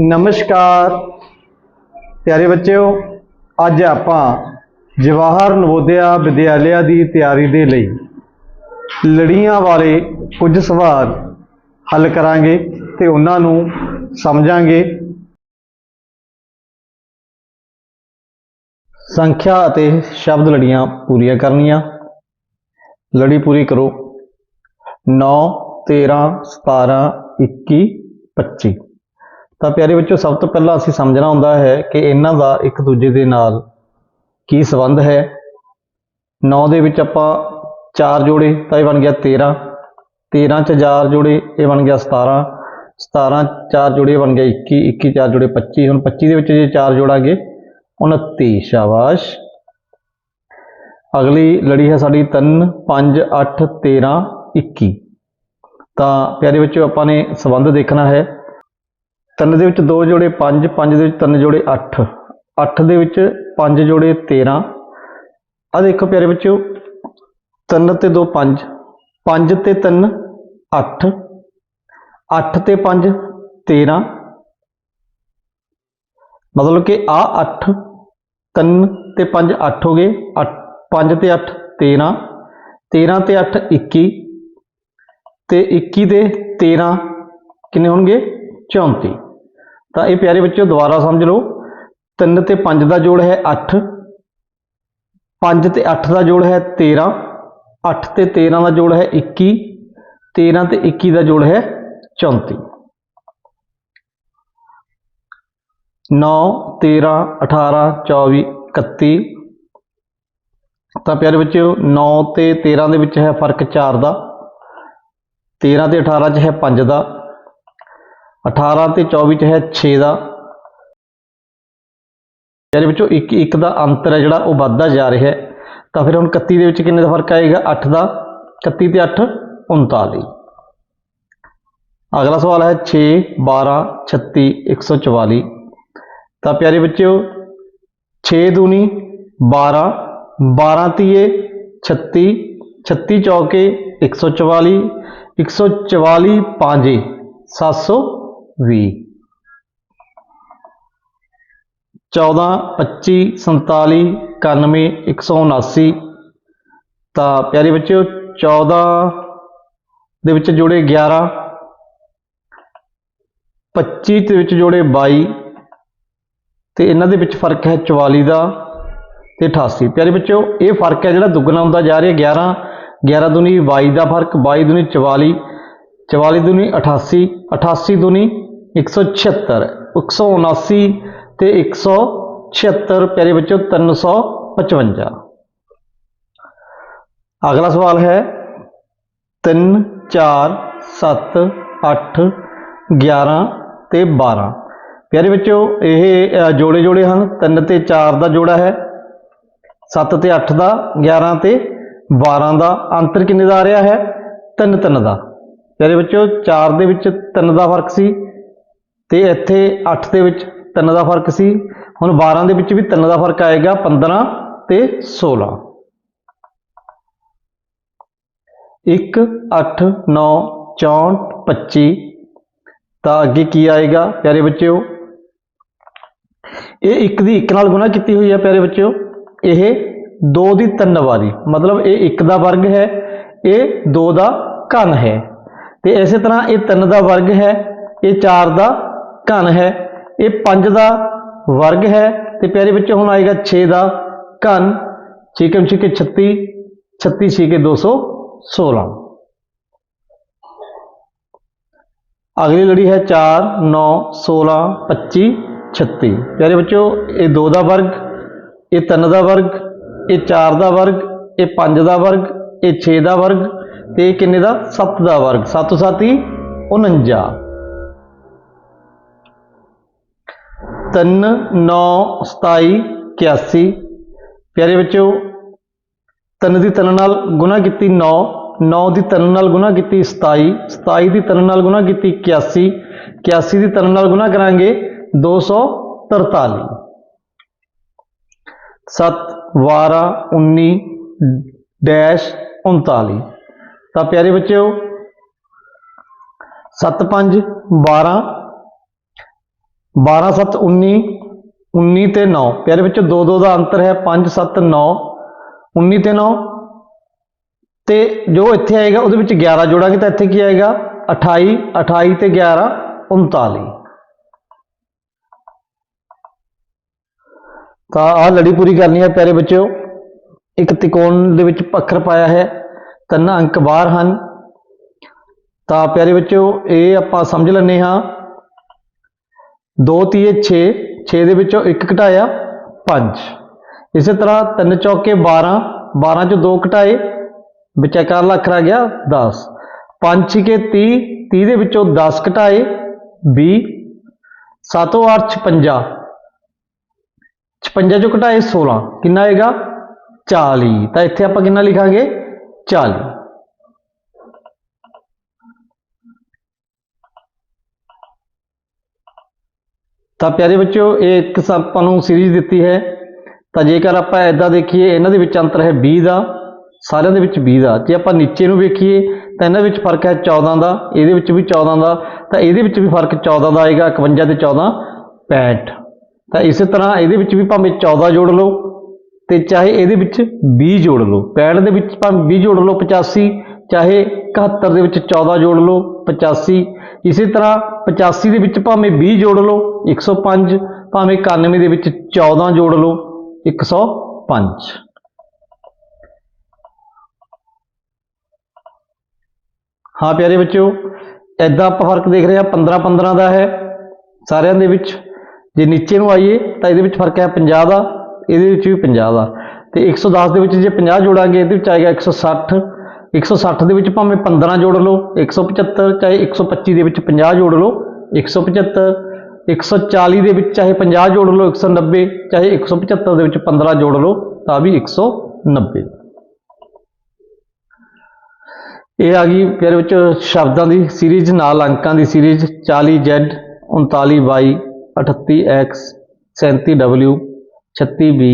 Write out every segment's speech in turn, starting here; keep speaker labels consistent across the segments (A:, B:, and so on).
A: ਨਮਸਕਾਰ। ਪਿਆਰੇ ਬੱਚਿਓ, ਅੱਜ ਆਪਾਂ ਜਵਾਹਰ ਨਵੋਦਿਆ ਵਿਦਿਆਲਿਆ ਦੀ ਤਿਆਰੀ ਦੇ ਲਈ ਲੜੀਆਂ ਵਾਲੇ ਕੁਝ ਸਵਾਲ ਹੱਲ ਕਰਾਂਗੇ ਤੇ ਉਹਨਾਂ ਨੂੰ ਸਮਝਾਂਗੇ। ਸੰਖਿਆ ਅਤੇ ਸ਼ਬਦ ਲੜੀਆਂ ਪੂਰੀਆਂ ਕਰਨੀਆਂ। ਲੜੀ ਪੂਰੀ ਕਰੋ। 9 13 17 21 25 ਤਾਂ ਪਿਆਰੇ ਬੱਚਿਓ, ਸਭ ਤੋਂ ਪਹਿਲਾਂ ਅਸੀਂ ਸਮਝਣਾ ਹੁੰਦਾ ਹੈ ਕਿ ਇਹਨਾਂ ਦਾ ਇੱਕ ਦੂਜੇ ਦੇ ਨਾਲ ਕੀ ਸੰਬੰਧ ਹੈ। 9 ਦੇ ਵਿੱਚ ਆਪਾਂ 4 ਜੋੜੇ, ਤਾਂ ਇਹ ਬਣ ਗਿਆ 13 13 ਚ 4 ਜੋੜੇ, ਇਹ ਬਣ ਗਿਆ 17 17 4 ਜੋੜੇ ਬਣ ਗਿਆ 21 21 4 ਜੋੜੇ 25 ਹੁਣ 25 ਦੇ ਵਿੱਚ ਜੇ 4 ਜੋੜਾਂਗੇ 29 ਸ਼ਾਬਾਸ਼। ਅਗਲੀ ਲੜੀ ਹੈ ਸਾਡੀ 3 5 8 13 21 ਤਾਂ ਪਿਆਰੇ ਬੱਚਿਓ, ਆਪਾਂ ਨੇ ਸੰਬੰਧ ਦੇਖਣਾ ਹੈ। ਤਿੰਨ ਦੇ ਵਿੱਚ ਦੋ ਜੋੜੇ 5 5 ਦੇ ਵਿੱਚ ਤਿੰਨ ਜੋੜੇ 8 8 ਦੇ ਵਿੱਚ 5 ਜੋੜੇ 13 ਆ ਦੇਖੋ ਪਿਆਰੇ ਬੱਚਿਓ 3 ਤੇ 2 5 5 ਤੇ 3 8 8 ਤੇ 5 13 ਮਤਲਬ ਕਿ ਆ 8 3 ਤੇ 5 8 ਹੋ ਗਏ। 5 ਤੇ 8 13 13 ਤੇ 8 21 ਤੇ 21 ਦੇ 13 ਕਿੰਨੇ ਹੋਣਗੇ? 34 ਤਾਂ ਇਹ ਪਿਆਰੇ ਬੱਚਿਓ, ਦੁਬਾਰਾ ਸਮਝ ਲਓ। 3 ਤੇ 5 ਦਾ ਜੋੜ ਹੈ 8 5 ਤੇ 8 ਦਾ ਜੋੜ ਹੈ 13 8 ਤੇ 13 ਦਾ ਜੋੜ ਹੈ 21 13 ਤੇ 21 ਦਾ ਜੋੜ ਹੈ 34 9 13 18 24 31 ਤਾਂ ਪਿਆਰੇ ਬੱਚਿਓ 9 ਤੇ 13 ਦੇ ਵਿੱਚ ਹੈ ਫ਼ਰਕ 4 ਦਾ। 13 ਤੇ 18 ਚ ਹੈ 5 ਦਾ 18 ਤੇ 24 ਚ ਹੈ 6 ਦਾ। ਇਹਦੇ ਵਿੱਚੋਂ ਇੱਕ ਇੱਕ ਦਾ ਅੰਤਰ ਹੈ ਜਿਹੜਾ ਉਹ ਵੱਧਦਾ ਜਾ ਰਿਹਾ ਹੈ। ਤਾਂ ਫਿਰ ਹੁਣ 31 ਦੇ ਵਿੱਚ ਕਿੰਨੇ ਦਾ ਫ਼ਰਕ ਆਏਗਾ? 8 ਦਾ। 31 ਤੇ 8 39 ਅਗਲਾ ਸਵਾਲ ਹੈ 6 12 36 144 ਤਾਂ ਪਿਆਰੇ ਬੱਚਿਓ 6 ਦੂਣੀ 12 12 ਤੀਏ 36 36 ਚੌਕੇ 144 144 ਪਾਂਜੇ 720 14 25 47 91 179 ਤਾਂ ਪਿਆਰੇ ਬੱਚਿਓ 14 ਦੇ ਵਿੱਚ ਜੋੜੇ 11 25 ਦੇ ਵਿੱਚ ਜੋੜੇ 22 ਤੇ ਇਹਨਾਂ ਦੇ ਵਿੱਚ ਫ਼ਰਕ ਹੈ 44 ਦਾ ਤੇ 88 ਪਿਆਰੇ ਬੱਚਿਓ, ਇਹ ਫ਼ਰਕ ਹੈ ਜਿਹੜਾ ਦੁੱਗਣਾ ਹੁੰਦਾ ਜਾ ਰਿਹਾ 11 11 ਦੁਨੀ 22 ਦਾ ਫ਼ਰਕ 22 ਦੁਨੀ 44 44 ਦੁਨੀ 88 88 ਦੁਨੀ 176 179 ਤੇ 176 ਪਿਆਰੇ ਬੱਚਿਓ 355 ਅਗਲਾ ਸਵਾਲ ਹੈ 3 4 7 8 11 ਤੇ 12 ਪਿਆਰੇ ਬੱਚਿਓ ਇਹ ਜੋੜੇ ਜੋੜੇ ਹਨ 3 ਤੇ 4 ਦਾ ਜੋੜਾ ਹੈ 7 ਤੇ 8 ਦਾ 11 ਤੇ 12 ਦਾ ਅੰਤਰ ਕਿੰਨੇ ਦਾ ਆ ਰਿਹਾ ਹੈ? 3 3 ਦਾ। ਪਿਆਰੇ ਬੱਚਿਓ 4 ਦੇ ਵਿੱਚ 3 ਦਾ ਫ਼ਰਕ ਸੀ ਤੇ ਇੱਥੇ 8 ਦੇ ਵਿੱਚ 3 ਦਾ ਫ਼ਰਕ ਸੀ। ਹੁਣ 12 ਦੇ ਵਿੱਚ ਵੀ 3 ਦਾ ਫ਼ਰਕ ਆਏਗਾ 15 ਤੇ 16 1 8 9 64 25 ਤਾਂ ਅੱਗੇ ਕੀ ਆਏਗਾ ਪਿਆਰੇ ਬੱਚਿਓ? ਇਹ 1 ਦੀ 1 ਨਾਲ ਗੁਣਾ ਕੀਤੀ ਹੋਈ ਹੈ ਪਿਆਰੇ ਬੱਚਿਓ। ਇਹ 2 ਦੀ 3 ਵਾਰੀ। ਮਤਲਬ ਇਹ 1 ਦਾ ਵਰਗ ਹੈ, ਇਹ 2 ਦਾ ਘਨ ਹੈ। ਤੇ ਇਸੇ ਤਰ੍ਹਾਂ ਇਹ 3 ਦਾ ਵਰਗ ਹੈ, ਇਹ 4 ਦਾ ਘਨ ਹੈ, ਇਹ 5 ਦਾ ਵਰਗ ਹੈ। ਤੇ ਪਿਆਰੇ ਬੱਚੇ ਹੁਣ ਆਏਗਾ 6 ਦਾ ਘਨ। 6 ਕੇ 6 ਕੇ 36 36 6 ਕੇ 216 ਅਗਲੀ ਲੜੀ ਹੈ 4 9 16 25 36 ਪਿਆਰੇ ਬੱਚਿਓ, ਇਹ 2 ਦਾ ਵਰਗ, ਇਹ 3 ਦਾ ਵਰਗ ਇਹ 4 ਦਾ ਵਰਗ, ਇਹ 5 ਦਾ ਵਰਗ, ਇਹ 6 ਦਾ ਵਰਗ ਤੇ ਇਹ ਕਿੰਨੇ ਦਾ? 7 ਦਾ ਵਰਗ। 7 7 49 3 9 27 81 ਪਿਆਰੇ ਬੱਚਿਓ 3 ਦੀ 3 ਨਾਲ ਗੁਣਾ ਕੀਤੀ 9 9 ਦੀ 3 ਨਾਲ ਗੁਣਾ ਕੀਤੀ 27 27 ਦੀ 3 ਨਾਲ ਗੁਣਾ ਕੀਤੀ 81 81 ਦੀ 3 ਨਾਲ ਗੁਣਾ ਕਰਾਂਗੇ 243 7 12 19 ਡੈਸ਼ 39 ਤਾਂ ਪਿਆਰੇ ਬੱਚਿਓ 7 5 12 12 7 19 19 ਤੇ 9 ਪਿਆਰੇ ਬੱਚਿਓ 2 2 ਦਾ ਅੰਤਰ ਹੈ 5 7 9 19 ਤੇ 9 ਤੇ ਜੋ ਇੱਥੇ ਆਏਗਾ, ਉਹਦੇ ਵਿੱਚ 11 ਜੋੜਾਂਗੇ, ਤਾਂ ਇੱਥੇ ਕੀ ਆਏਗਾ? 28 28 ਤੇ 11 39 ਤਾਂ ਆਹ ਲੜੀ ਪੂਰੀ ਕਰਨੀ ਹੈ ਪਿਆਰੇ ਬੱਚਿਓ। ਇੱਕ ਤਿਕੋਣ ਦੇ ਵਿੱਚ ਪੱਖਰ ਪਾਇਆ ਹੈ, ਤਿੰਨ ਅੰਕ ਬਾਹਰ ਹਨ। ਤਾਂ ਪਿਆਰੇ ਬੱਚਿਓ, ਇਹ ਆਪਾਂ ਸਮਝ ਲੈਂਦੇ ਹਾਂ। 2 ਤੀਏ 6 6 ਦੇ ਵਿੱਚੋਂ ਇੱਕ ਘਟਾਇਆ 5 ਇਸੇ ਤਰ੍ਹਾਂ 3 ਚੌਕੇ 12 12 ਚੋਂ 2 ਘਟਾਏ, ਵਿੱਚ ਇੱਕ ਆਲਾ ਅੱਖਰ ਆ ਗਿਆ 10 5 ਛਿਕੇ 30 30 ਦੇ ਵਿੱਚੋਂ 10 ਘਟਾਏ 20 7 8 56 56 ਚੋਂ ਘਟਾਏ 16 ਕਿੰਨਾ ਆਏਗਾ? 40 ਤਾਂ ਇੱਥੇ ਆਪਾਂ ਕਿੰਨਾ ਲਿਖਾਂਗੇ? 40 ਤਾਂ ਪਿਆਰੇ ਬੱਚਿਓ, ਇਹ ਇੱਕ ਆਪਾਂ ਨੂੰ ਸੀਰੀਜ਼ ਦਿੱਤੀ ਹੈ। ਤਾਂ ਜੇਕਰ ਆਪਾਂ ਐਦਾਂ ਦੇਖੀਏ, ਇਹਨਾਂ ਦੇ ਵਿੱਚ ਅੰਤਰ ਹੈ 20 ਦਾ, ਸਾਰਿਆਂ ਦੇ ਵਿੱਚ 20 ਦਾ। ਜੇ ਆਪਾਂ ਨੀਚੇ ਨੂੰ ਵੇਖੀਏ, ਤਾਂ ਇਹਨਾਂ ਵਿੱਚ ਫ਼ਰਕ ਹੈ 14 ਦਾ, ਇਹਦੇ ਵਿੱਚ ਵੀ 14 ਦਾ, ਤਾਂ ਇਹਦੇ ਵਿੱਚ ਵੀ ਫ਼ਰਕ 14 ਦਾ ਆਏਗਾ 51 ਤੇ 14 65 ਤਾਂ ਇਸੇ ਤਰ੍ਹਾਂ ਇਹਦੇ ਵਿੱਚ ਵੀ ਭਾਵੇਂ 14 ਜੋੜ ਲਓ ਤੇ ਚਾਹੇ ਇਹਦੇ ਵਿੱਚ 20 ਜੋੜ ਲਓ 65 ਦੇ ਵਿੱਚ ਭਾਵੇਂ 20 ਜੋੜ ਲਓ 85 ਚਾਹੇ 71 ਦੇ ਵਿੱਚ 14 ਜੋੜ ਲਓ 85 ਇਸੇ ਤਰ੍ਹਾਂ 85 ਦੇ ਵਿੱਚ ਭਾਵੇਂ 20 ਜੋੜ ਲਓ 105 ਭਾਵੇਂ 91 ਦੇ ਵਿੱਚ 14 ਜੋੜ ਲਓ 105 ਹਾਂ ਪਿਆਰੇ ਬੱਚਿਓ ਐਦਾਂ ਆਪਾਂ ਫ਼ਰਕ ਦੇਖ ਰਹੇ ਹਾਂ 15 15 ਦਾ ਹੈ, ਸਾਰਿਆਂ ਦੇ ਵਿੱਚ ਜੇ ਨੀਚੇ ਨੂੰ ਆਈਏ ਤਾਂ ਇਹਦੇ ਵਿੱਚ ਫ਼ਰਕ ਹੈ 50 ਦਾ ਇਹਦੇ ਵਿੱਚ ਵੀ 50 ਦਾ ਤੇ 110 ਦੇ ਵਿੱਚ ਜੇ 50 ਜੋੜਾਂਗੇ ਇਹਦੇ ਵਿੱਚ ਆਏਗਾ 160 160 ਦੇ ਵਿੱਚ ਭਾਵੇਂ 15 ਜੋੜ ਲਓ 175 ਚਾਹੇ 125 ਦੇ ਵਿੱਚ 50 ਜੋੜ ਲਓ 175 140 ਦੇ ਵਿੱਚ ਚਾਹੇ 50 ਜੋੜ ਲਓ 190 ਚਾਹੇ 175 ਦੇ ਵਿੱਚ 15 ਜੋੜ ਲਓ ਤਾਂ ਵੀ 190 ਇਹ ਆ ਗਈ ਫਿਰ ਵਿੱਚ ਸ਼ਬਦਾਂ ਦੀ ਸੀਰੀਜ਼ ਨਾਲ ਅੰਕਾਂ ਦੀ series 40Z 39Y 38X 37W 36B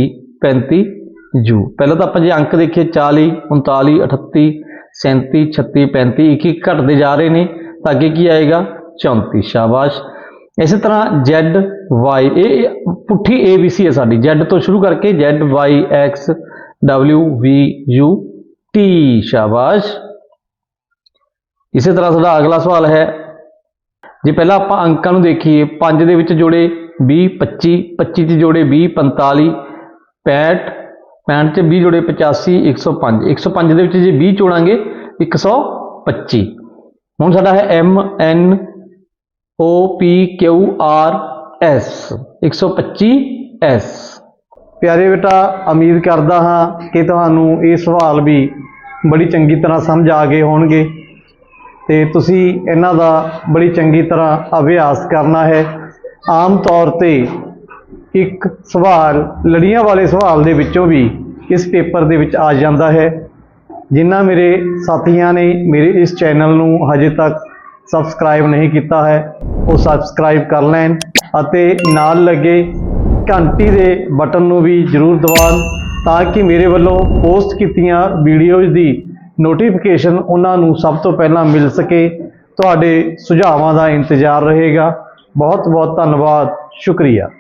A: 35U ਪਹਿਲਾਂ ਤਾਂ ਆਪਾਂ ਜੇ ਅੰਕ ਦੇਖੀਏ 40 39 38 37 36 35 ਇੱਕ ਇੱਕ ਘਟਦੇ ਜਾ ਰਹੇ ਨੇ, ਤਾਂ ਅੱਗੇ ਕੀ ਆਏਗਾ? 34 ਸ਼ਾਬਾਸ਼। ਇਸੇ ਤਰ੍ਹਾਂ Z, Y, ਇਹ ਇਹ ਪੁੱਠੀ ABC ਹੈ ਸਾਡੀ। Z ਤੋਂ ਸ਼ੁਰੂ ਕਰਕੇ Z, Y, X, W, V, U, T ਸ਼ਾਬਾਸ਼। ਇਸੇ ਤਰ੍ਹਾਂ ਸਾਡਾ ਅਗਲਾ ਸਵਾਲ ਹੈ ਜੇ ਪਹਿਲਾਂ ਆਪਾਂ ਅੰਕਾਂ ਨੂੰ ਦੇਖੀਏ 5 ਦੇ ਵਿੱਚ ਜੋੜੇ 20 25 25 ਚ ਜੋੜੇ 20 45 65 65 ਚ 20 ਜੋੜੇ 85 105 105 ਦੇ ਵਿੱਚ ਜੇ 20 ਜੋੜਾਂਗੇ 125 ਹੁਣ ਸਾਡਾ ਹੈ M N O P Q R S 125 S ਪਿਆਰੇ ਬੇਟਾ, ਉਮੀਦ ਕਰਦਾ ਹਾਂ ਕਿ ਤੁਹਾਨੂੰ ਇਹ ਸਵਾਲ ਵੀ ਬੜੀ ਚੰਗੀ ਤਰ੍ਹਾਂ ਸਮਝ ਆ ਗਏ ਹੋਣਗੇ। ਤੇ ਤੁਸੀਂ ਇਹਨਾਂ ਦਾ ਬੜੀ ਚੰਗੀ ਤਰ੍ਹਾਂ ਅਭਿਆਸ ਕਰਨਾ ਹੈ। ਆਮ ਤੌਰ ਤੇ ਇੱਕ ਸਵਾਲ, ਲੜੀਆਂ ਵਾਲੇ ਸਵਾਲ ਦੇ ਵਿੱਚੋਂ ਵੀ ਇਸ ਪੇਪਰ ਦੇ ਵਿੱਚ ਆ ਜਾਂਦਾ ਹੈ। ਜਿਨ੍ਹਾਂ ਮੇਰੇ ਸਾਥੀਆਂ ਨੇ ਮੇਰੇ ਇਸ ਚੈਨਲ ਨੂੰ ਹਜੇ ਤੱਕ ਸਬਸਕ੍ਰਾਈਬ ਨਹੀਂ ਕੀਤਾ ਹੈ, ਉਹ ਸਬਸਕ੍ਰਾਈਬ ਕਰ ਲੈਣ ਅਤੇ ਨਾਲ ਲੱਗੇ ਘੰਟੀ ਦੇ ਬਟਨ ਨੂੰ ਵੀ ਜ਼ਰੂਰ ਦਬਾਉਣ ਤਾਂ ਕਿ ਮੇਰੇ ਵੱਲੋਂ ਪੋਸਟ ਕੀਤੀਆਂ ਵੀਡੀਓਜ਼ ਦੀ ਨੋਟੀਫਿਕੇਸ਼ਨ ਉਹਨਾਂ ਨੂੰ ਸਭ ਤੋਂ ਪਹਿਲਾਂ ਮਿਲ ਸਕੇ। ਤੁਹਾਡੇ ਸੁਝਾਵਾਂ ਦਾ ਇੰਤਜ਼ਾਰ ਰਹੇਗਾ। ਬਹੁਤ ਬਹੁਤ ਧੰਨਵਾਦ। ਸ਼ੁਕਰੀਆ।